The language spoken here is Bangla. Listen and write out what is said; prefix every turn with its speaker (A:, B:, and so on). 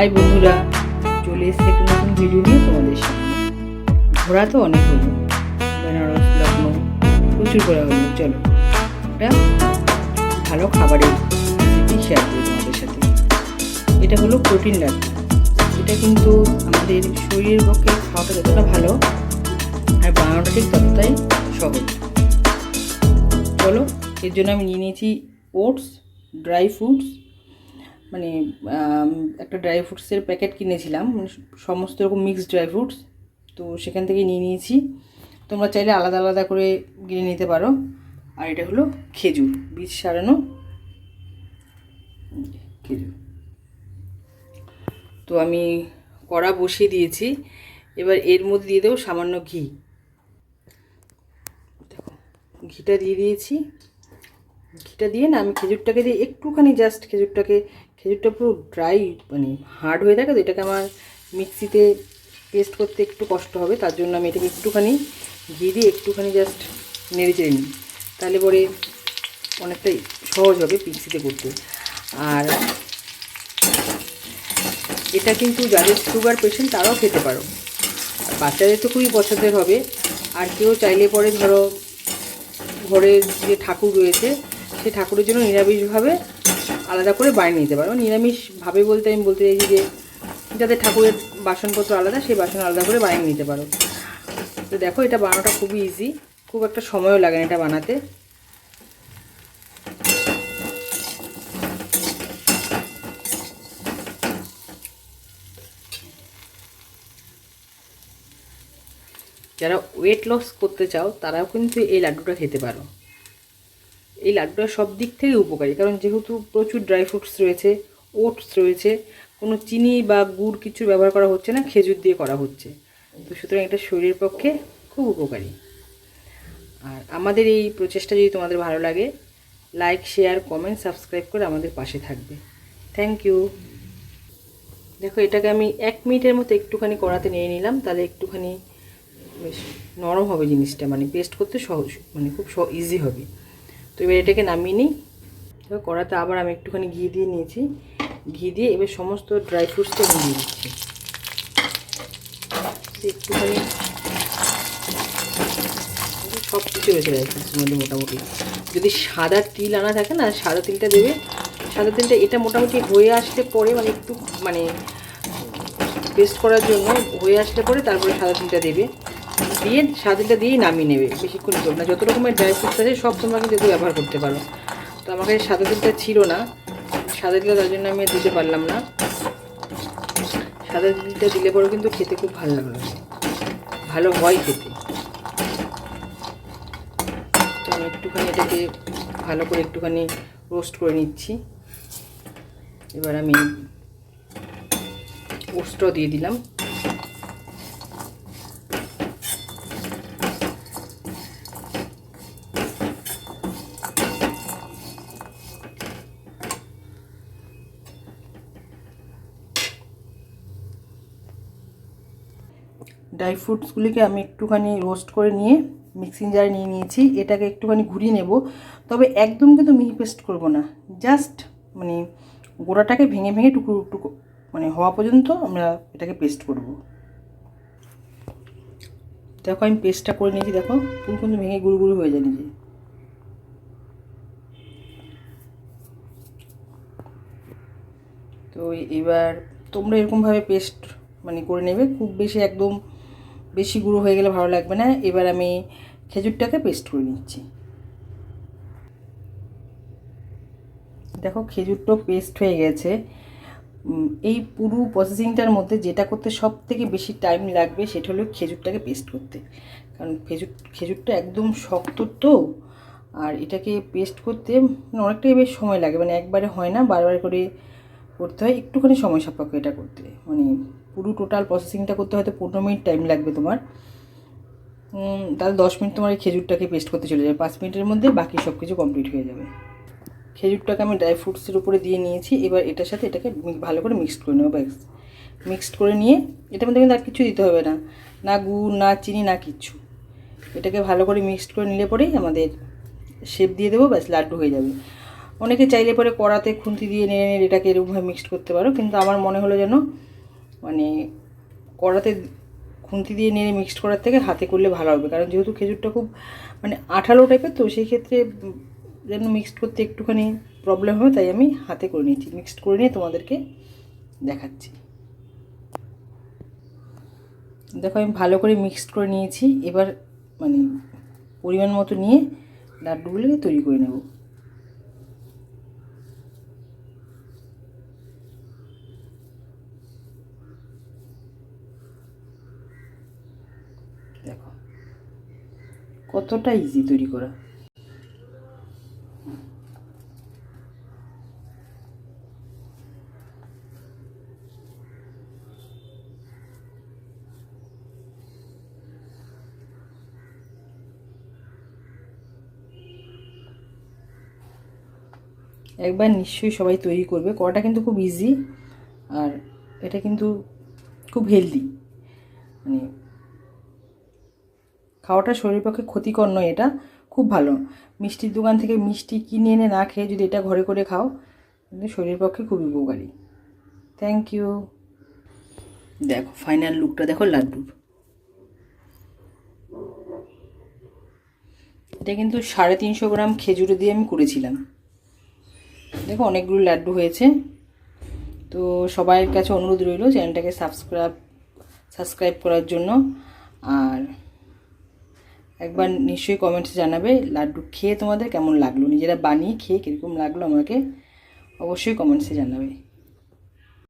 A: হাই বন্ধুরা, চলে এসছে একটা নতুন ভিডিও নিয়ে তোমাদের সামনে। ঘোরা তো অনেক হলো, বেনারস লখনৌ প্রচুর ঘোরা হলো। চলো, একটা ভালো খাবারের রেসিপি শেয়ার করি তোমাদের সাথে। এটা হলো প্রোটিন লাড্ডু এটা কিন্তু আমাদের শরীরের পক্ষে খাওয়াটা যতটা ভালো আর বানানোটা ঠিক ততটাই সহজ। চলো, এর জন্য আমি নিয়ে নিয়েছি ওটস ড্রাই ফ্রুটস মানে একটা ড্রাই ফ্রুটসের প্যাকেট কিনেছিলাম মানে সমস্ত রকম মিক্সড ড্রাই ফ্রুটস তো সেখান থেকে নিয়ে নিয়েছি। তোমরা চাইলে আলাদা আলাদা করে কিনে নিতে পারো। আর এটা হলো খেজুর, বীজ সারানো খেজুর। তো আমি কড়া বসিয়ে দিয়েছি। এবার এর মধ্যে দিয়ে দেবো সামান্য ঘি। দেখো, ঘিটা দিয়ে দিয়েছি। ঘিটা দিয়ে না আমি খেজুরটাকে দিয়ে একটুখানি জাস্ট খেজুরটাকে খেজুরটা পুরো ড্রাই মানে হার্ড হয়ে থাকে তো এটাকে আমার মিক্সিতে পেস্ট করতে একটু কষ্ট হবে, তার জন্য আমি এটাকে একটুখানি ঘি দিয়ে একটুখানি জাস্ট নেড়ে চেড়ে নিই। তাহলে পরে অনেকটাই সহজ হবে মিক্সিতে করতে। আর এটা কিন্তু যাদের সুগার পেশেন্ট তারাও খেতে পারো। বাচ্চাদের তো খুবই পছন্দের হবে। আর কেউ চাইলে পরে ধরো ঘরের যে ঠাকুর রয়েছে সেই ঠাকুরের জন্য নিরামিষভাবে আলাদা করে বানিয়ে নিতে পারো। নিরামিষভাবে বলতে আমি বলতে চাইছি যে যাদের ঠাকুরের বাসনপত্র আলাদা, সেই বাসন আলাদা করে বানিয়ে নিতে পারো। তো দেখো, এটা বানানোটা খুবই ইজি খুব একটা সময়ও লাগে না এটা বানাতে। যারা ওয়েট লস করতে চাও, তারাও কিন্তু এই লাড্ডুটা খেতে পারো। এই লাড্ডুটা সব দিক থেকে উপকারী, কারণ যেহেতু প্রচুর ড্রাই ফ্রুটস রয়েছে ওটস রয়েছে, কোনো চিনি বা গুড় কিছু ব্যবহার করা হচ্ছে না, খেজুর দিয়ে করা হচ্ছে। তো সুতরাং এটা শরীরের পক্ষে খুব উপকারী। আর আমাদের এই প্রচেষ্টা যদি তোমাদের ভালো লাগে লাইক শেয়ার কমেন্ট সাবস্ক্রাইব করে আমাদের পাশে থাকবে। থ্যাংক ইউ দেখো, এটাকে আমি এক মিনিটের মতো একটুখানি কড়াতে নিয়ে নিলাম, তাহলে একটুখানি বেশ নরম হবে জিনিসটা মানে পেস্ট করতে সহজ মানে খুব ইজি হবে। তো এবার এটাকে নামিয়ে নিই। এবার কড়াতে আবার আমি একটুখানি ঘি দিয়ে নিয়েছি। ঘি দিয়ে এবার সমস্ত ড্রাই ফ্রুটসটা দিয়ে দিচ্ছি একটুখানি সব কিছু ড্রাই ফ্রুটসের মধ্যে মোটামুটি। যদি সাদা তিল আনা থাকে না, সাদা তিলটা দেবে। সাদা তিলটা এটা মোটামুটি হয়ে আসলে পরে মানে একটু মানে পেস্ট করার জন্য হয়ে আসলে পরে তারপরে সাদা তিলটা দেবে। দিয়ে তিলটা দিয়েই নামিয়ে নেবে বেশিক্ষণ করবে না। যত রকমের ড্রাই ফ্রুটস আছে, সব তোমরা কিন্তু ব্যবহার করতে পারো। তো আমার কাছে সাদা তিলটা ছিল না। সাদা তিলটা তার জন্য আমি দিতে পারলাম না। সাদা তিলটা দিলে পরেও কিন্তু খেতে খুব ভালো লাগল ভালো হয় খেতে। তো আমি একটুখানি এটাকে ভালো করে একটুখানি রোস্ট করে নিচ্ছি। এবার আমি ওটসটাও দিয়ে দিলাম। ড্রাই ফ্রুটসগুলিকে আমি একটুখানি রোস্ট করে নিয়ে মিক্সিং জারে নিয়ে নিয়েছি। এটাকে একটুখানি ঘুরিয়ে নেব। তবে একদম কিন্তু মিহি পেস্ট করব না। জাস্ট মানে গোড়াটাকে ভেঙে ভেঙে টুকরো টুকরো মানে হওয়া পর্যন্ত আমরা এটাকে পেস্ট করব। দেখো আমি পেস্টটা করে নিয়েছি, দেখো। কিন্তু কিন্তু ভেঙে গুঁড়ো গুঁড়ো হয়ে যায় নিজে। তো এবার তোমরা এরকমভাবে পেস্ট মানে করে নেবে। খুব বেশি একদম বেশি গুঁড়ো হয়ে গেলে ভালো লাগবে না। এবার আমি খেজুরটাকে পেস্ট করে নিচ্ছি। দেখো খেজুরটাও পেস্ট হয়ে গেছে। এই পুরো প্রসেসিংটার মধ্যে যেটা করতে সব থেকে বেশি টাইম লাগবে সেটা হলো খেজুরটাকে পেস্ট করতে। কারণ খেজুর, খেজুরটা একদম শক্ত তো, আর এটাকে পেস্ট করতে মানে অনেকটাই বেশ সময় লাগে। মানে একবারে হয় না, বারবার করে করতে হয়, একটুখানি সময় সাপেক্ষ এটা করতে। মানে পুরো টোটাল প্রসেসিংটা করতে হয়তো পনেরো মিনিট টাইম লাগবে তোমার। তাহলে দশ মিনিট তোমার এই খেজুরটাকে পেস্ট করতে চলে যাবে। পাঁচ মিনিটের মধ্যে বাকি সব কিছু কমপ্লিট হয়ে যাবে। খেজুরটাকে আমি ড্রাই ফ্রুটসের উপরে দিয়ে নিয়েছি। এবার এটার সাথে এটাকে ভালো করে মিক্সড করে নেব, ব্যাস। মিক্সড করে নিয়ে, এটার মধ্যে কিন্তু আর কিছু দিতে হবে না। না গুড়, না চিনি, না কিচ্ছু। এটাকে ভালো করে মিক্সড করে নিলে পরেই আমাদের শেপ দিয়ে দেবো, ব্যাস, লাড্ডু হয়ে যাবে। অনেকে চাইলে পরে কড়াতে খুন্তি দিয়ে নেড়ে নেড়ে এটাকে এরকমভাবে মিক্সড করতে পারো, কিন্তু আমার মনে হলো যেন মানে কড়াতে খুন্তি দিয়ে নেড়ে মিক্সড করার থেকে হাতে করলে ভালো হবে। কারণ যেহেতু খেজুরটা খুব মানে আঠালো টাইপের তো সেই ক্ষেত্রে যেন মিক্সড করতে একটুখানি প্রবলেম হবে, তাই আমি হাতে করে নিয়েছি। মিক্সড করে নিয়ে তোমাদেরকে দেখাচ্ছি। দেখো আমি ভালো করে মিক্সড করে নিয়েছি, এবার মানে পরিমাণ মতো নিয়ে লাড্ডুগুলোকে তৈরি করে নেব। দেখো। কতটা ইজি তৈরি করা। একবার নিশ্চয়ই সবাই তৈরি করবে। করাটা কিন্তু খুব ইজি আর এটা কিন্তু খুব হেলদি মানে খাওয়াটা শরীরের পক্ষে ক্ষতিকর নয় এটা, খুব ভালো। মিষ্টির দোকান থেকে মিষ্টি কিনে এনে না খেয়ে যদি এটা ঘরে করে খাও কিন্তু শরীরের পক্ষে খুবই উপকারী। থ্যাংক ইউ দেখো ফাইনাল লুকটা দেখো, লাড্ডুর। এটা কিন্তু সাড়ে তিনশো গ্রাম খেজুরে দিয়ে আমি করেছিলাম। দেখো, অনেকগুলো লাড্ডু হয়েছে। তো সবাইয়ের কাছে অনুরোধ রইল চ্যানেলটাকে সাবস্ক্রাইব সাবস্ক্রাইব করার জন্য। আর একবার নিশ্চয়ই কমেন্টসে জানাবে, লাড্ডু খেয়ে তোমাদের কেমন লাগল? নিজেরা বানিয়ে খেয়ে কীরকম লাগল আমাকে? অবশ্যই কমেন্টসে জানাবে।